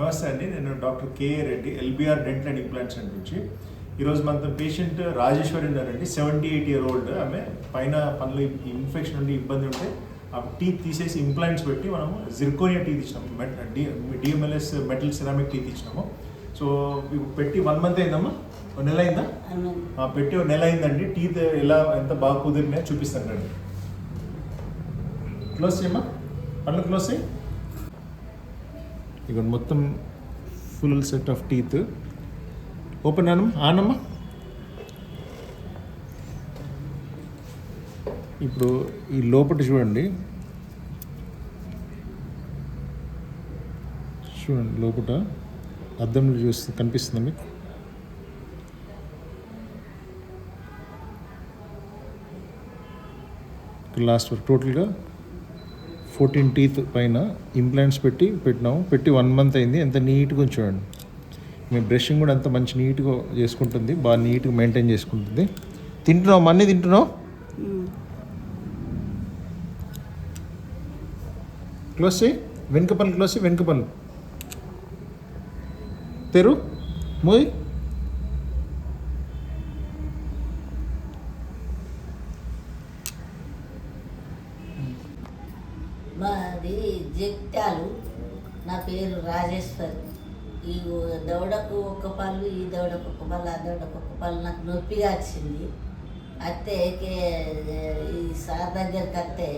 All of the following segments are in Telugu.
నమస్తే అండి. నేను doctor K Reddy LBR dental and implants నుంచి ఈరోజు మనతో పేషెంట్ రాజేశ్వరి ఉన్నారండి. సెవెంటీ ఎయిట్ ఇయర్ ఓల్డ్ ఆమె పైన పనులు ఇన్ఫెక్షన్ ఉండి ఇబ్బంది ఉంటే ఆ టీత్ తీసేసి ఇంప్లాంట్స్ పెట్టి మనము జిర్కోనియా టీత్ ఇచ్చినాము. మెట్ డిఎంఎల్ఎస్ మెటల్ సిరామిక్ టీత్ ఇచ్చినాము. సో పెట్టి వన్ మంత్ అయిందమ్మా? ఒక నెల అయిందా? ఆ, పెట్టి ఒక నెల అయిందండి. టీత్ ఎలా ఎంత బాగా కుదిరినాయో చూపిస్తాను రండి. క్లోజ్ చేయమ్మా? పళ్ళు క్లోజ్ చేయి. ఇక మొత్తం full set of teeth open అనమ్మా ఆనమ్మా? ఇప్పుడు ఈ లోపల చూడండి. చూడండి లోపల అద్దంలో చూస్తుంది కనిపిస్తుంది మీకు? లాస్ట్ వరకు టోటల్గా ఫోర్టీన్ టీత్ పైన ఇంప్లాంట్స్ పెట్టి పెట్టినాము పెట్టి వన్ మంత్ అయింది. ఎంత నీట్గా చూడండి. మేము బ్రషింగ్ కూడా అంత మంచి నీట్గా చేసుకుంటుంది. బాగా నీట్గా మెయింటైన్ చేసుకుంటుంది. తింటున్నావు అన్నీ తింటున్నావు? క్లోజ్ చేయి వెనుక వెనుకపల్లి క్లోజ్ చేయి వెనుక తెరు. మోయ్. మాది జగిత్యాలు నా పేరు రాజేశ్వరి. ఈ దవడకు ఒక పళ్ళు ఈ దవడకు ఒక పళ్ళు ఆ దవడకు ఒక పళ్ళు నాకు నొప్పిగా వచ్చింది. అత్తే ఈ సార్ దగ్గరికి అత్తే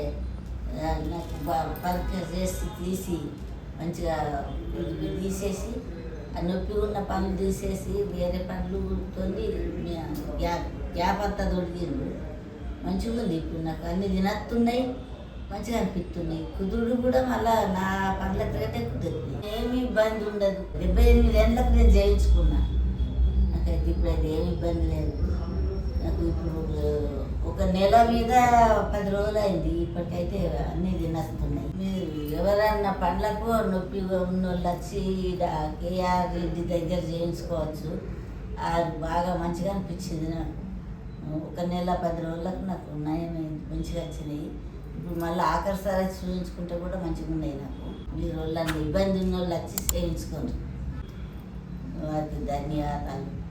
నాకు పరిచయం పరీక్ష చేసి తీసి మంచిగా తీసేసి ఆ నొప్పి ఉన్న పనులు తీసేసి వేరే పళ్ళుతో గ్యాప్ గ్యాప్ అంతా దొరికిండు మంచిగా ఉంది ఇప్పుడు నాకు అన్ని తినత్తున్నాయి. మంచిగా అనిపిస్తున్నాయి కుదురుడు కూడా మళ్ళా నా పనుల కంటే కుదురుతుంది. ఏమి ఇబ్బంది ఉండదు. డెబ్బై ఎనిమిది ఏళ్ళకు నేను చేయించుకున్నా నాకైతే ఇప్పుడు అది ఏమి ఇబ్బంది లేదు. నాకు ఇప్పుడు ఒక నెల మీద పది రోజులు అయింది ఇప్పటికైతే అన్నీ తినేస్తున్నాయి. మీరు ఎవరన్నా పండ్లకు నొప్పిగా ఉన్న వాళ్ళు వచ్చి కేఆర్ రెడ్డి దగ్గర చేయించుకోవచ్చు అది బాగా మంచిగా అనిపించింది నాకు. ఒక నెల పది రోజులకు నాకు నయమైంది. మంచిగా వచ్చినాయి. ఇప్పుడు మళ్ళీ ఆఖరి సారి చూపించుకుంటే కూడా మంచిగా ఉన్నాయి నాకు. మీరు వాళ్ళని ఇబ్బంది ఉన్న వాళ్ళు వచ్చి చేయించుకోండి. వారికి ధన్యవాదాలు.